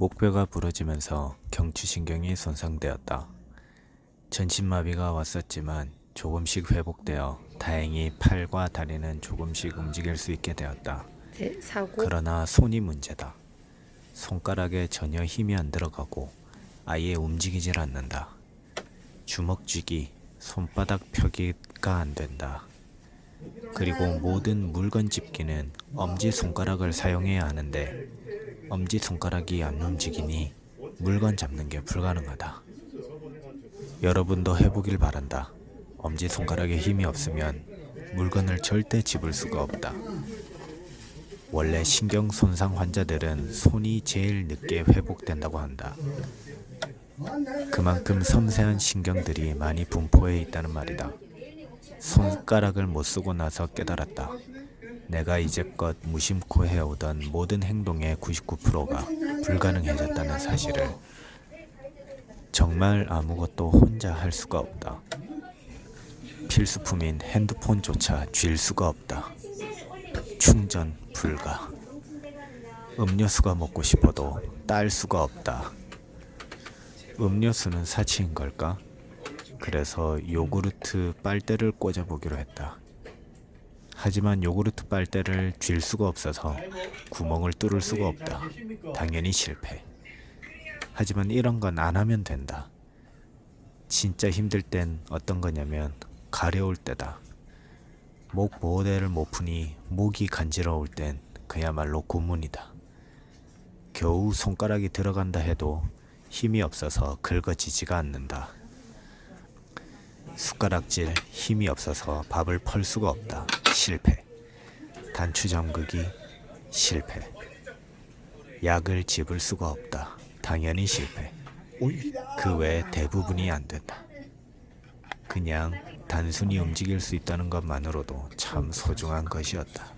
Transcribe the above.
목뼈가 부러지면서 경추신경이 손상되었다. 전신마비가 왔었지만 조금씩 회복되어 다행히 팔과 다리는 조금씩 움직일 수 있게 되었다. 대- 사고 그러나 손이 문제다. 손가락에 전혀 힘이 안 들어가고 아예 움직이질 않는다. 주먹 쥐기, 손바닥 펴기가 안 된다. 그리고 모든 물건 집기는 엄지 손가락을 사용해야 하는데 엄지 손가락이 안 움직이니 물건 잡는 게 불가능하다. 여러분도 해보길 바란다. 엄지 손가락에 힘이 없으면 물건을 절대 집을 수가 없다. 원래 신경 손상 환자들은 손이 제일 늦게 회복된다고 한다. 그만큼 섬세한 신경들이 많이 분포해 있다는 말이다. 손가락을 못 쓰고 나서 깨달았다. 내가 이제껏 무심코 해오던 모든 행동의 99%가 불가능해졌다는 사실을 정말 아무것도 혼자 할 수가 없다. 필수품인 핸드폰조차 쥘 수가 없다. 충전 불가. 음료수가 먹고 싶어도 딸 수가 없다. 음료수는 사치인 걸까? 그래서 요구르트 빨대를 꽂아보기로 했다. 하지만 요구르트 빨대를 쥘 수가 없어서 구멍을 뚫을 수가 없다. 당연히 실패. 하지만 이런 건 안 하면 된다. 진짜 힘들 땐 어떤 거냐면 가려울 때다. 목 보호대를 못 푸니 목이 간지러울 땐 그야말로 고문이다. 겨우 손가락이 들어간다 해도 힘이 없어서 긁어지지가 않는다. 숟가락질 힘이 없어서 밥을 펄 수가 없다. 실패. 단추 잠그기 실패. 약을 집을 수가 없다. 당연히 실패. 그 외 대부분이 안 된다. 그냥 단순히 움직일 수 있다는 것만으로도 참 소중한 것이었다.